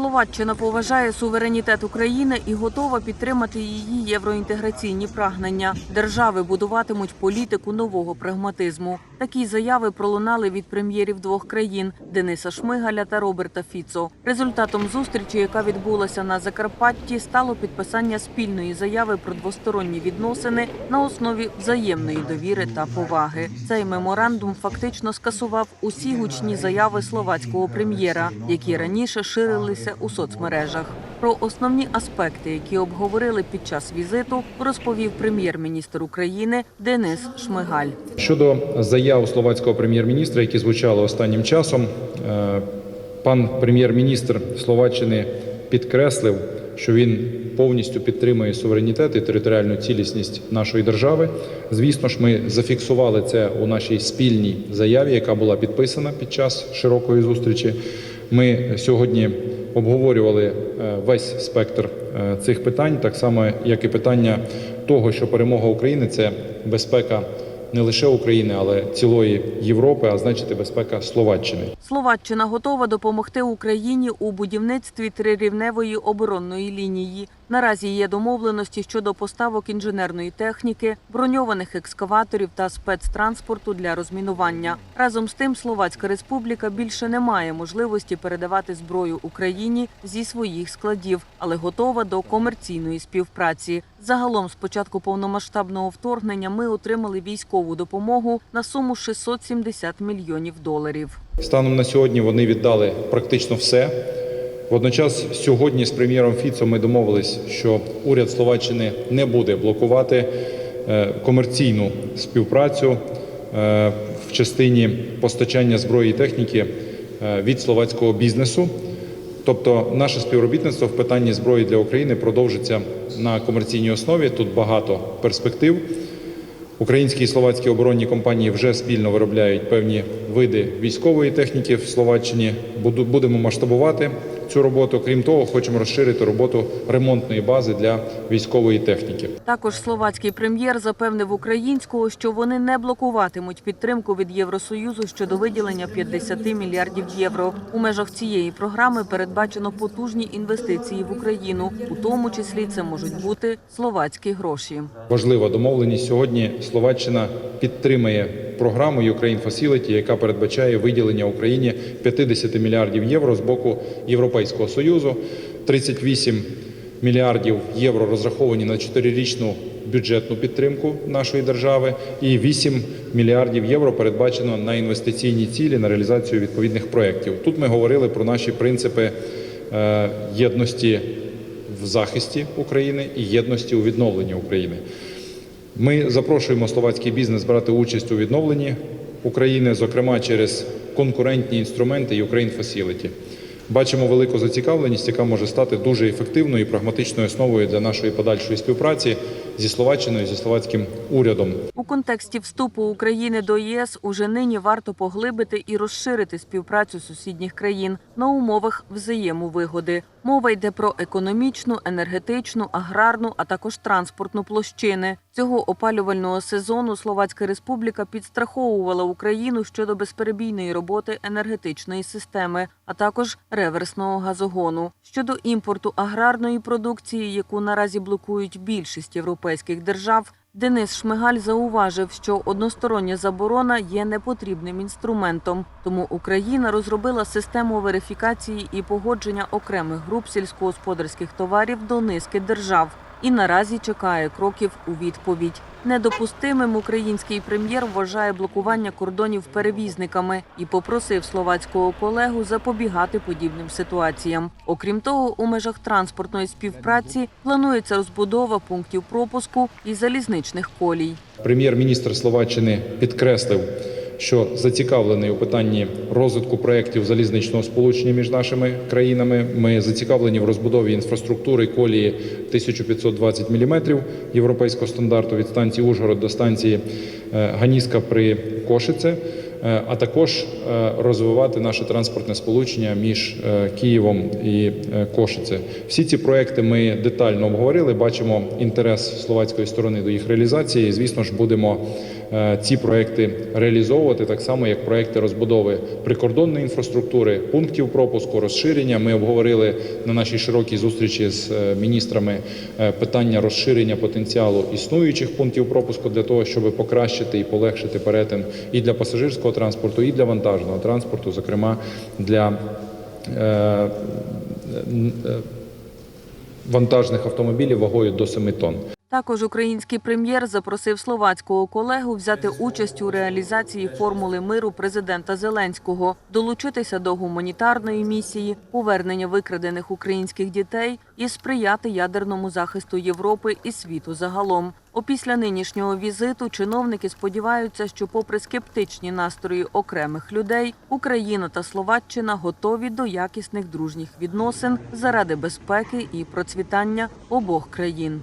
Словаччина поважає суверенітет України і готова підтримати її євроінтеграційні прагнення. Держави будуватимуть політику нового прагматизму. Такі заяви пролунали від прем'єрів двох країн Дениса Шмигаля та Роберта Фіцо. Результатом зустрічі, яка відбулася на Закарпатті, стало підписання спільної заяви про двосторонні відносини на основі взаємної довіри та поваги. Цей меморандум фактично скасував усі гучні заяви словацького прем'єра, які раніше ширилися у соцмережах. Про основні аспекти, які обговорили під час візиту, розповів прем'єр-міністр України Денис Шмигаль. Щодо заяв словацького прем'єр-міністра, які звучали останнім часом, е, пан прем'єр-міністр Словаччини підкреслив, що він повністю підтримує суверенітет і територіальну цілісність нашої держави. Звісно ж, ми зафіксували це у нашій спільній заяві, яка була підписана під час широкої зустрічі. Ми сьогодні обговорювали е, весь спектр е, цих питань, так само як і питання того, що перемога України це безпека не лише України, але цілої Європи, а значить безпека Словаччини. Словаччина готова допомогти Україні у будівництві трирівневої оборонної лінії. Наразі є домовленості щодо поставок інженерної техніки, броньованих екскаваторів та спецтранспорту для розмінування. Разом з тим, Словацька Республіка більше не має можливості передавати зброю Україні зі своїх складів, але готова до комерційної співпраці. Загалом, з початку повномасштабного вторгнення, ми отримали військову допомогу на суму 670 мільйонів доларів. Станом на сьогодні вони віддали практично все. Водночас, сьогодні з прем'єром Фіцо ми домовились, що уряд Словаччини не буде блокувати е, комерційну співпрацю е, в частині постачання зброї і техніки е, від словацького бізнесу. Тобто, наше співробітництво в питанні зброї для України продовжиться на комерційній основі. Тут багато перспектив. Українські і словацькі оборонні компанії вже спільно виробляють певні види військової техніки в Словаччині. Будемо масштабувати цю роботу. Крім того, хочемо розширити роботу ремонтної бази для військової техніки. Також словацький прем'єр запевнив українського, що вони не блокуватимуть підтримку від Євросоюзу щодо виділення 50 мільярдів євро. У межах цієї програми передбачено потужні інвестиції в Україну, у тому числі це можуть бути словацькі гроші. Важлива домовленість сьогодні. Словаччина підтримує програму Ukraine Facility, яка передбачає виділення Україні 50 мільярдів євро з боку Європейського союзу. 38 мільярдів євро розраховані на чотирирічну бюджетну підтримку нашої держави, і 8 мільярдів євро передбачено на інвестиційні цілі на реалізацію відповідних проєктів. Тут ми говорили про наші принципи е, єдності в захисті України і єдності у відновленні України. Ми запрошуємо словацький бізнес брати участь у відновленні України, зокрема через конкурентні інструменти Ukraine Facility. Бачимо велику зацікавленість, яка може стати дуже ефективною і прагматичною основою для нашої подальшої співпраці зі Словаччиною, зі словацьким урядом. У контексті вступу України до ЄС уже нині варто поглибити і розширити співпрацю сусідніх країн на умовах взаємовигоди. Мова йде про економічну, енергетичну, аграрну, а також транспортну площини. Цього опалювального сезону Словацька Республіка підстраховувала Україну щодо безперебійної роботи енергетичної системи, а також реверсного газогону. Щодо імпорту аграрної продукції, яку наразі блокують більшість європейських держав. Денис Шмигаль зауважив, що одностороння заборона є непотрібним інструментом, тому Україна розробила систему верифікації і погодження окремих груп сільськогосподарських товарів до низки держав і наразі чекає кроків у відповідь. Недопустимим український прем'єр вважає блокування кордонів перевізниками і попросив словацького колегу запобігати подібним ситуаціям. Окрім того, у межах транспортної співпраці планується розбудова пунктів пропуску і залізничних колій. Прем'єр-міністр Словаччини підкреслив, що зацікавлений у питанні розвитку проєктів залізничного сполучення між нашими країнами. Ми зацікавлені в розбудові інфраструктури колії 1520 мм європейського стандарту від станції Ужгород до станції е, Ганіска при Кошице. е, А також е, розвивати наше транспортне сполучення між Києвом і Кошице. Всі ці проекти ми детально обговорили. Бачимо інтерес словацької сторони до їх реалізації. Звісно ж, будемо ці проекти реалізовувати, так само як проекти розбудови прикордонної інфраструктури, пунктів пропуску, розширення. Ми обговорили на нашій широкій зустрічі з е, міністрами е, питання розширення потенціалу існуючих пунктів пропуску для того, щоб покращити і полегшити перетин і для пасажирського транспорту, і для вантажного транспорту, зокрема для е, е, вантажних автомобілів вагою до 7 тонн. Також український прем'єр запросив словацького колегу взяти участь у реалізації формули миру президента Зеленського, долучитися до гуманітарної місії, повернення викрадених українських дітей і сприяти ядерному захисту Європи і світу загалом. Опісля нинішнього візиту чиновники сподіваються, що, попри скептичні настрої окремих людей, Україна та Словаччина готові до якісних дружніх відносин заради безпеки і процвітання обох країн.